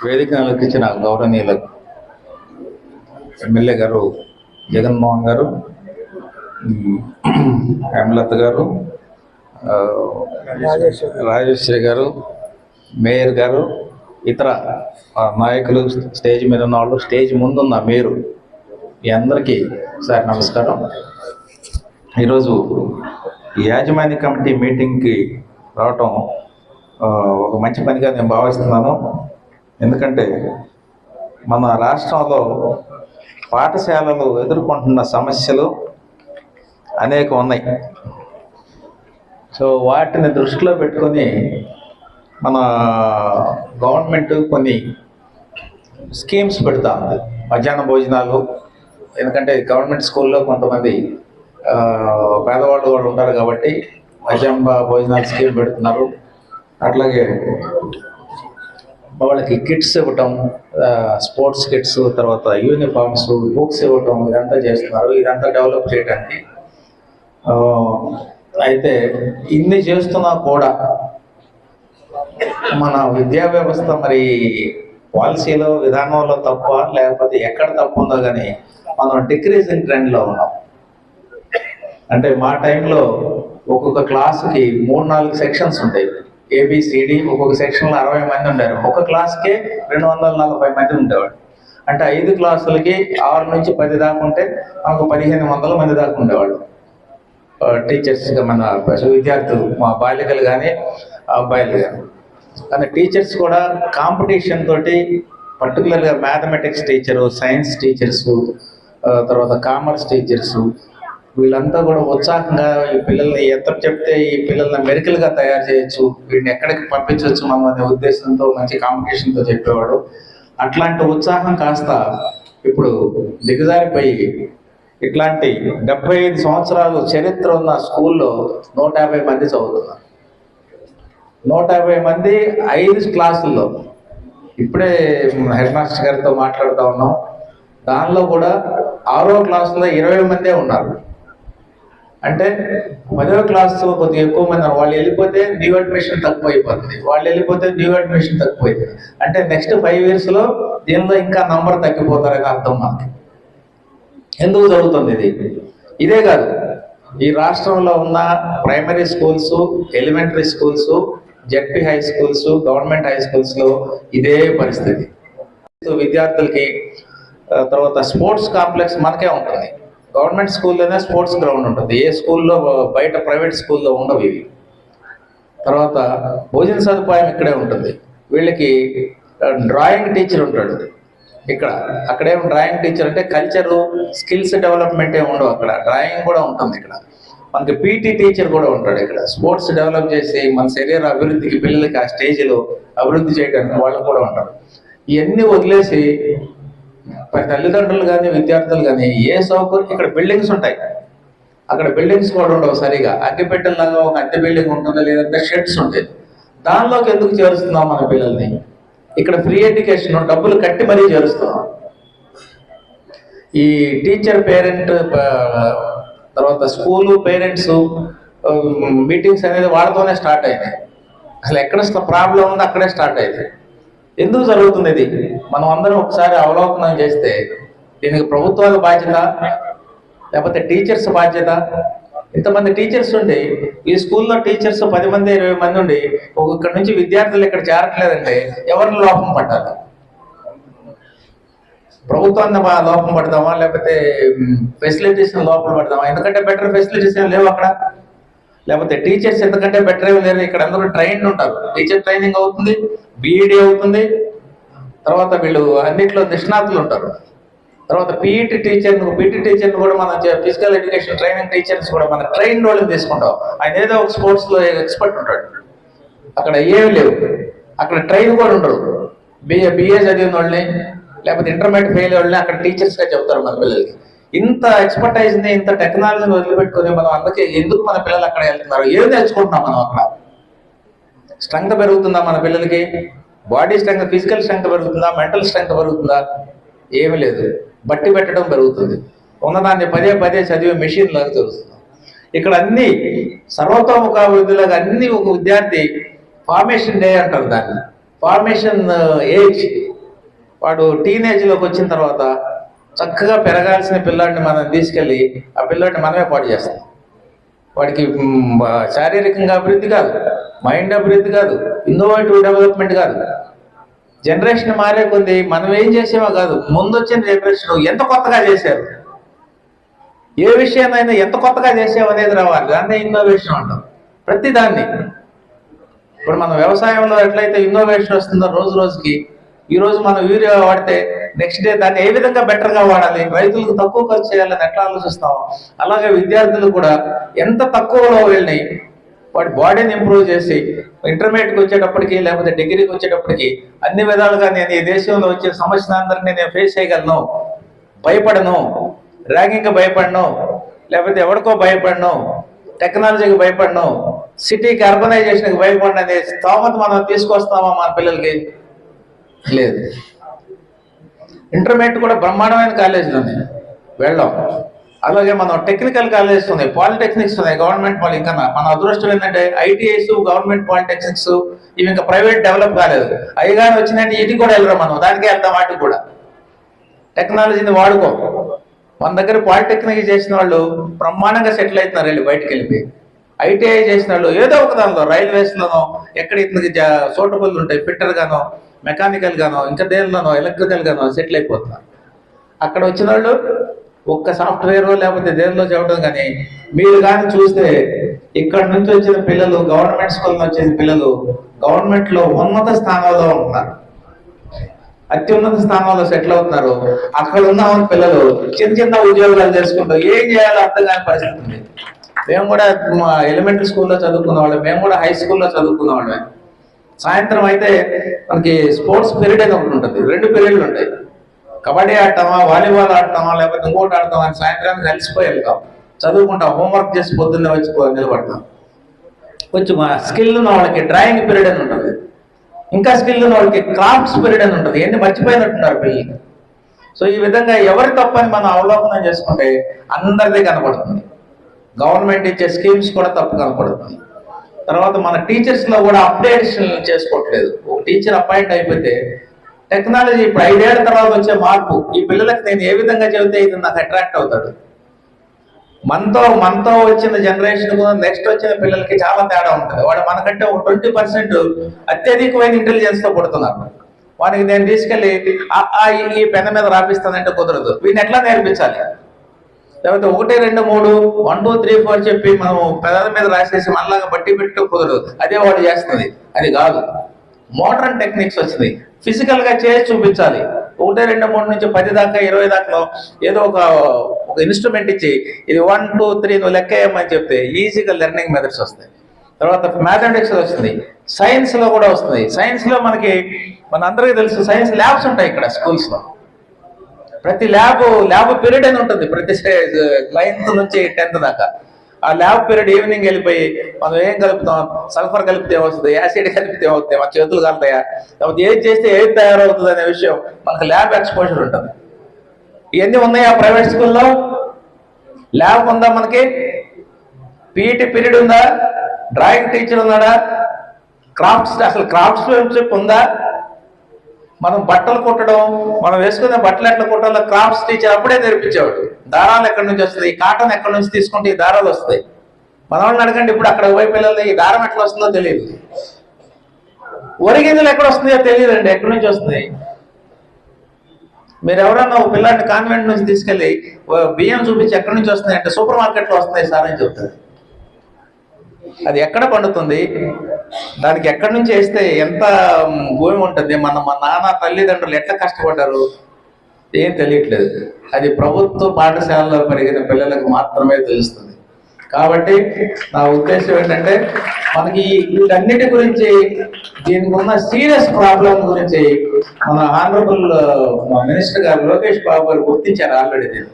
వేదిక ఇచ్చిన గౌరవనీయులకు ఎమ్మెల్యే గారు జగన్మోహన్ గారు ఉమ్, హేమలత గారు రాజేశ్వరి గారు మేయర్ గారు ఇతర నాయకులు స్టేజ్ మీద ఉన్న వాళ్ళు స్టేజ్ ముందున్న మీరు మీ అందరికీ సార్ నమస్కారం. ఈరోజు యాజమాన్య కమిటీ మీటింగ్కి రావటం ఒక మంచి పనిగా నేను భావిస్తున్నాను. ఎందుకంటే మన రాష్ట్రంలో పాఠశాలలు ఎదుర్కొంటున్న సమస్యలు అనేక ఉన్నాయి. సో వాటిని దృష్టిలో పెట్టుకొని మన గవర్నమెంట్ కొన్ని స్కీమ్స్ పెడతా ఉంది. మధ్యాహ్న భోజనాలు ఎందుకంటే గవర్నమెంట్ స్కూల్లో కొంతమంది పేదవాళ్ళు వాళ్ళు ఉంటారు కాబట్టి మధ్యాహ్న భోజనాలు స్కీమ్ పెడుతున్నారు. అట్లాగే వాళ్ళకి కిట్స్ ఇవ్వటం స్పోర్ట్స్ కిట్స్ తర్వాత యూనిఫామ్స్ బుక్స్ ఇవ్వటం ఇదంతా చేస్తున్నారు. ఇదంతా డెవలప్ చేయడానికి అయితే ఇన్ని చేస్తున్నా కూడా మన విద్యా వ్యవస్థ మరి పాలసీలో విధానంలో తప్ప లేకపోతే ఎక్కడ తప్పు ఉందో కానీ మనం డిక్రీజింగ్ ట్రెండ్లో ఉన్నాం. అంటే మా టైంలో ఒక్కొక్క క్లాస్కి మూడు నాలుగు సెక్షన్స్ ఉంటాయి. ఏబిసిడి ఒక్కొక్క సెక్షన్లో అరవై మంది ఉండారు ఒక క్లాస్కే రెండు వందల నలభై మంది ఉండేవాడు అంటే ఐదు క్లాసులకి ఆరు నుంచి పది దాకా ఉంటే మనకు పదిహేను వందల మంది దాకా ఉండేవాళ్ళు. టీచర్స్ మన విద్యార్థులు మా బాలికలు కానీ అబ్బాయిలు కానీ కానీ టీచర్స్ కూడా కాంపిటీషన్ తోటి పర్టికులర్గా మ్యాథమెటిక్స్ టీచరు సైన్స్ టీచర్సు తర్వాత కామర్స్ టీచర్సు వీళ్ళంతా కూడా ఉత్సాహంగా ఈ పిల్లల్ని ఎంత చెప్తే ఈ పిల్లల్ని మెరికల్గా తయారు చేయొచ్చు వీడిని ఎక్కడికి పంపించవచ్చు మనం అనే ఉద్దేశంతో మంచి కాంపిటీషన్తో చెప్పేవాడు. అట్లాంటి ఉత్సాహం కాస్త ఇప్పుడు దిగజారిపోయి ఇట్లాంటి డెబ్బై ఐదు సంవత్సరాలు చరిత్ర ఉన్న స్కూల్లో నూట యాభై మంది చదువుతున్నారు. నూట యాభై మంది ఐదు క్లాసుల్లో. ఇప్పుడే హెడ్ మాస్టర్ గారితో మాట్లాడుతూ ఉన్నాం. దానిలో కూడా ఆరో క్లాసులో ఇరవై మందే ఉన్నారు. అంటే పదవ క్లాస్ కొద్దిగా ఎక్కువ మంది వాళ్ళు వెళ్ళిపోతే న్యూ అడ్మిషన్ తక్కువ అయిపోతుంది వాళ్ళు వెళ్ళిపోతే న్యూ అడ్మిషన్ తక్కువ అంటే నెక్స్ట్ ఫైవ్ ఇయర్స్లో దీనిలో ఇంకా నంబర్ తగ్గిపోతారని అర్థం మనకి ఎందుకు జరుగుతుంది ఇది? ఇదే కాదు. ఈ రాష్ట్రంలో ఉన్న primary schools elementary schools ZP high schools government high స్కూల్స్లో ఇదే పరిస్థితి. విద్యార్థులకి తర్వాత స్పోర్ట్స్ కాంప్లెక్స్ మనకే ఉంటుంది. గవర్నమెంట్ స్కూల్లోనే స్పోర్ట్స్ గ్రౌండ్ ఉంటుంది. ఏ స్కూల్లో బయట ప్రైవేట్ స్కూల్లో ఉండవు ఇవి. తర్వాత భోజన సదుపాయం ఇక్కడే ఉంటుంది. వీళ్ళకి డ్రాయింగ్ టీచర్ ఉంటాడు. ఇక్కడ అక్కడేం డ్రాయింగ్ టీచర్ అంటే కల్చరు స్కిల్స్ డెవలప్మెంట్ ఏమి ఉండవు అక్కడ. డ్రాయింగ్ కూడా ఉంటుంది ఇక్కడ. మనకి పీటీ టీచర్ కూడా ఉంటాడు ఇక్కడ. స్పోర్ట్స్ డెవలప్ చేసి మన శరీర అభివృద్ధికి పిల్లలకి ఆ స్టేజ్లో అభివృద్ధి చేయడానికి వాళ్ళు కూడా ఉంటారు. ఇవన్నీ వదిలేసి మరి తల్లిదండ్రులు కానీ విద్యార్థులు కానీ ఏ సౌకర్యం ఇక్కడ బిల్డింగ్స్ ఉంటాయి. అక్కడ బిల్డింగ్స్ కూడా ఉండవు సరిగా. అగ్గిపెట్టెల్లాగా ఒక అద్దె బిల్డింగ్ ఉంటుంది లేదంటే షెడ్స్ ఉంటాయి. దానిలోకి ఎందుకు చేరుస్తున్నాం మన పిల్లల్ని? ఇక్కడ ఫ్రీ ఎడ్యుకేషన్ డబ్బులు కట్టి మరీ చేరుస్తున్నాం. ఈ టీచర్ పేరెంట్ తర్వాత స్కూలు పేరెంట్స్ మీటింగ్స్ అనేది వాళ్ళతోనే స్టార్ట్ అయినాయి. అసలు ఎక్కడ ప్రాబ్లం ఉందో అక్కడే స్టార్ట్ అయింది ఎందుకు జరుగుతుంది ఇది మనం అందరం ఒకసారి అవలోకనం చేస్తే దీనికి ప్రభుత్వాల బాధ్యత లేకపోతే టీచర్స్ బాధ్యత. ఇంతమంది టీచర్స్ ఉండి ఈ స్కూల్లో టీచర్స్ పది మంది ఇరవై మంది ఉండి ఒక్కొక్కడి నుంచి విద్యార్థులు ఇక్కడ చేరట్లేదంటే ఎవరిని లోపం పట్టాలి? ప్రభుత్వాన్ని లోపం పడదామా లేకపోతే ఫెసిలిటీస్ లోపల పడదామా ఎందుకంటే బెటర్ ఫెసిలిటీస్ ఏం లేవు అక్కడ. లేకపోతే టీచర్స్ ఎందుకంటే బెటర్ ఏమి లేరు. ఇక్కడ అందరూ ట్రైన్ ఉంటారు. టీచర్ ట్రైనింగ్ అవుతుంది బీఈడీ అవుతుంది. తర్వాత వీళ్ళు అన్నిట్లో నిష్ణాతులు ఉంటారు. తర్వాత పీఈటీ టీచర్ పీటీ టీచర్ కూడా మనం ఫిజికల్ ఎడ్యుకేషన్ ట్రైనింగ్ టీచర్స్ కూడా మన ట్రైన్ వాళ్ళని తీసుకుంటాం. ఆయన ఏదో ఒక స్పోర్ట్స్లో ఎక్స్పర్ట్ ఉంటాడు. అక్కడ ఏమి లేవు. అక్కడ ట్రైన్ కూడా ఉండరు. బిఏ బిఏ చదివిన వాళ్ళని లేకపోతే ఇంటర్మీడియట్ ఫెయిల్ వాళ్ళని అక్కడ టీచర్స్గా చెప్తారు మన పిల్లలకి. ఇంత ఎక్స్పర్టైజ్ని ఇంత టెక్నాలజీని వదిలిపెట్టుకుని మనం అందుకే ఎందుకు మన పిల్లలు అక్కడ వెళ్తున్నారు? ఏం నేర్చుకుంటున్నాం మనం అక్కడ? స్ట్రెంగ్త్ పెరుగుతుందా మన పిల్లలకి? బాడీ స్ట్రెంగ్త్ ఫిజికల్ స్ట్రెంగ్త్ పెరుగుతుందా? మెంటల్ స్ట్రెంగ్త్ పెరుగుతుందా? ఏమీ లేదు. బట్టి పెట్టడం పెరుగుతుంది. ఉన్నదాన్ని పదే పదే చదివే మెషిన్ లాగా తెలుస్తుంది. ఇక్కడ అన్ని సర్వతోముఖాభివృద్ధిలాగా అన్ని ఒక విద్యార్థి ఫార్మేషన్ డే అంటారు దాన్ని. ఫార్మేషన్ ఏజ్ uh, వాడు టీనేజ్లోకి వచ్చిన తర్వాత చక్కగా పెరగాల్సిన పిల్లాడిని మనం తీసుకెళ్ళి ఆ పిల్లాడిని మనమే పాడు చేస్తాం. వాడికి శారీరకంగా అభివృద్ధి కాదు మైండ్ అభివృద్ధి కాదు ఇన్నోవేటివ్ డెవలప్మెంట్ కాదు. జనరేషన్ మారే కొంది మనం ఏం చేసేమో కాదు ముందు వచ్చిన జనరేషన్ ఎంత కొత్తగా చేశారు? ఏ విషయాన్నైనా ఎంత కొత్తగా చేసావు అనేది రావాలి దాన్నే ఇన్నోవేషన్ అంటాం. ప్రతి దాన్ని ఇప్పుడు మనం వ్యవసాయంలో ఎట్లయితే ఇన్నోవేషన్ వస్తుందో రోజు రోజుకి ఈ రోజు మనం యూరియా వాడితే నెక్స్ట్ డే దాన్ని ఏ విధంగా బెటర్గా వాడాలి? రైతులకు తక్కువ ఖర్చు చేయాలని ఎట్లా ఆలోచిస్తాం? అలాగే విద్యార్థులు కూడా ఎంత తక్కువలో వెళ్ళినాయి వాటి బాడీని ఇంప్రూవ్ చేసి ఇంటర్మీడియట్కి వచ్చేటప్పటికి లేకపోతే డిగ్రీకి వచ్చేటప్పటికి అన్ని విధాలుగా నేను ఈ దేశంలో వచ్చే సమస్యను అందరినీ నేను ఫేస్ చేయగలను భయపడను ర్యాగింగ్కి భయపడను లేకపోతే ఎవరికో భయపడను టెక్నాలజీకి భయపడను సిటీకి అర్బనైజేషన్కి భయపడిన అనే స్తోమత మనం తీసుకొస్తామా మన పిల్లలకి? లేదు. ఇంటర్మీడియట్ కూడా బ్రహ్మాండమైన కాలేజీలు ఉన్నాయి. వెళ్ళాం. అలాగే మనం టెక్నికల్ కాలేజెస్ ఉన్నాయి పాలిటెక్నిక్స్ ఉన్నాయి గవర్నమెంట్ పాలి ఇంకా మన అదృష్టం ఏంటంటే ఐటీఐస్ గవర్నమెంట్ పాలిటెక్నిక్స్ ఇవి ఇంకా ప్రైవేట్ డెవలప్ కాలేదు. అయ్యగాని వచ్చినట్టు ఇటు కూడా వెళ్ళరు మనం దానికే వెళ్తాం వాటికి కూడా. టెక్నాలజీని వాడుకో. మన దగ్గర పాలిటెక్నిక్ చేసిన వాళ్ళు బ్రహ్మాండంగా సెటిల్ అవుతున్నారు వెళ్ళి బయటకు వెళ్ళిపోయి. ఐటీఐ చేసిన వాళ్ళు ఏదో ఒక దానిలో రైల్వేస్లోనో ఎక్కడ ఇతనికి సూటబుల్ ఉంటాయి ఫిట్టర్గానో మెకానికల్గానో మెకానికల్ గానో ఇంకా దేనిలోనో ఎలక్ట్రికల్గానో సెటిల్ అయిపోతున్నారు అక్కడ వచ్చిన వాళ్ళు ఒక్క సాఫ్ట్వేర్ లేకపోతే దేనిలో చెప్పడం కానీ మీరు కానీ చూస్తే ఇక్కడ నుంచి వచ్చిన పిల్లలు గవర్నమెంట్ స్కూల్ వచ్చిన పిల్లలు గవర్నమెంట్లో ఉన్నత స్థానంలో ఉంటున్నారు. అత్యున్నత స్థానంలో సెటిల్ అవుతున్నారు. అక్కడ ఉన్న పిల్లలు చిన్న చిన్న ఉద్యోగాలు చేసుకుంటూ ఏం చేయాలో అర్థం కాని పరిస్థితి ఉంది. మేము కూడా మా ఎలిమెంటరీ స్కూల్లో చదువుకున్న వాళ్ళం మేము కూడా హై స్కూల్లో చదువుకున్న వాళ్ళమే సాయంత్రం అయితే మనకి స్పోర్ట్స్ పీరియడ్ అనేది ఒకటి ఉంటుంది. రెండు పీరియడ్లు ఉంటాయి. కబడ్డీ ఆడతామా వాలీబాల్ ఆడతామా లేకపోతే ఇంకోటి ఆడతామా అని సాయంత్రానికి కలిసిపోయి వెళ్తాం చదువుకుంటాం హోంవర్క్ చేసి పొద్దున్నే వచ్చి నిలబడతాం. కొంచెం స్కిల్ ఉన్న వాళ్ళకి డ్రాయింగ్ పీరియడ్ అని ఉంటుంది. ఇంకా స్కిల్ ఉన్న వాళ్ళకి క్రాఫ్ట్స్ పీరియడ్ అని ఉంటుంది. ఎన్ని మర్చిపోయినట్టున్నారు పిల్లలు. సో ఈ విధంగా ఎవరి తప్పని మనం అవలోకనం చేసుకుంటే అందరిదే కనపడుతుంది. గవర్నమెంట్ ఇచ్చే స్కీమ్స్ కూడా తప్పు కనపడుతుంది. తర్వాత మన టీచర్స్లో కూడా అప్డేషన్ చేసుకోవట్లేదు. ఒక టీచర్ అపాయింట్ అయిపోతే టెక్నాలజీ ఇప్పుడు ఐదేళ్ళ తర్వాత వచ్చే మార్పు. ఈ పిల్లలకి నేను ఏ విధంగా చెబితే ఇది నాకు అట్రాక్ట్ అవుతాడు? మనతో మనతో వచ్చిన జనరేషన్ నెక్స్ట్ వచ్చిన పిల్లలకి చాలా తేడా ఉంటుంది. వాడు మనకంటే ఒక ట్వంటీ పర్సెంట్ అత్యధికమైన ఇంటెలిజెన్స్తో పుడుతున్నారు. వానికి నేను తీసుకెళ్ళి ఈ, ఈ పెన్ మీద రాపిస్తానంటే కుదరదు. వీడిని ఎట్లా నేర్పించాలి? లేకపోతే ఒకటి రెండు మూడు వన్ టూ త్రీ ఫోర్ చెప్పి మనం పెదాల మీద రాసేసి మనలాగా బట్టి పెట్టు కుదరదు. అదే వాడు చేస్తుంది. అది కాదు. మోడర్న్ టెక్నిక్స్ వచ్చింది ఫిజికల్గా చేసి చూపించాలి. ఒకటి రెండు మూడు నుంచి పది దాకా ఇరవై దాకా ఏదో ఒక ఒక ఇన్స్ట్రుమెంట్ ఇచ్చి ఇది వన్ టూ త్రీ నువ్వు లెక్క వేయమని చెప్తే ఈజీగా లెర్నింగ్ మెథడ్స్ వస్తాయి. తర్వాత మ్యాథమెటిక్స్ వస్తుంది సైన్స్లో కూడా వస్తుంది. సైన్స్లో మనకి మన అందరికీ తెలుసు సైన్స్ ల్యాబ్స్ ఉంటాయి ఇక్కడ స్కూల్స్లో. ప్రతి ల్యాబ్ ల్యాబ్ పీరియడ్ అని ఉంటుంది. ప్రతి నైన్త్ నుంచి టెన్త్ దాకా. ఆ ల్యాబ్ పీరియడ్ ఈవినింగ్ వెళ్ళిపోయి మనం ఏం కలుపుతాం? సల్ఫర్ కలిపితే ఏమవుతుంది యాసిడ్ కలిపితే ఏమవుతాయి మన చేతులు కాలుతాయా? కాబట్టి ఏది చేస్తే ఏది తయారవుతుంది అనే విషయం మనకు ల్యాబ్ ఎక్స్పోజర్ ఉంటుంది. ఇవన్నీ ఉన్నాయా ప్రైవేట్ స్కూల్లో? ల్యాబ్ ఉందా మనకి? పీఈటీ పీరియడ్ ఉందా? డ్రాయింగ్ టీచర్ ఉన్నాడా? క్రాఫ్ట్స్ అసలు క్రాఫ్ట్స్ ఉందా? మనం బట్టలు కుట్టడం మనం వేసుకునే బట్టలు ఎట్లా కుట్టాలో క్రాఫ్ట్స్ టీచర్ అప్పుడే నేర్పించేవాడు. దారాలు ఎక్కడి నుంచి వస్తుంది ఈ కాటన్ ఎక్కడి నుంచి తీసుకుంటే ఈ దారాలు వస్తాయి? మనవాళ్ళని అడగండి ఇప్పుడు అక్కడ పోయి పిల్లలు ఈ దారం ఎట్లా వస్తుందో తెలియదు. ఒరిగింజలు ఎక్కడ వస్తున్నాయో తెలియదండి ఎక్కడి నుంచి వస్తుంది మీరు ఎవరన్నా ఒక పిల్లాడిని కాన్వెంట్ నుంచి తీసుకెళ్ళి బియ్యం చూపించి ఎక్కడి నుంచి వస్తున్నాయి అంటే సూపర్ మార్కెట్లో వస్తున్నాయి సార్ అని చెప్తారు. అది ఎక్కడ పండుతుంది? దానికి ఎక్కడి నుంచి వేస్తే ఎంత భూమి ఉంటుంది? మన మా నాన్న తల్లిదండ్రులు ఎట్లా కష్టపడ్డారు? ఏం తెలియట్లేదు. అది ప్రభుత్వ పాఠశాలలో పెరిగిన పిల్లలకు మాత్రమే తెలుస్తుంది. కాబట్టి నా ఉద్దేశం ఏంటంటే మనకి వీటన్నిటి గురించి దీనికి ఉన్న సీరియస్ ప్రాబ్లం గురించి మన ఆనరబుల్ మినిస్టర్ గారు లోకేష్ బాబు గారు గుర్తించారు ఆల్రెడీ దీన్ని.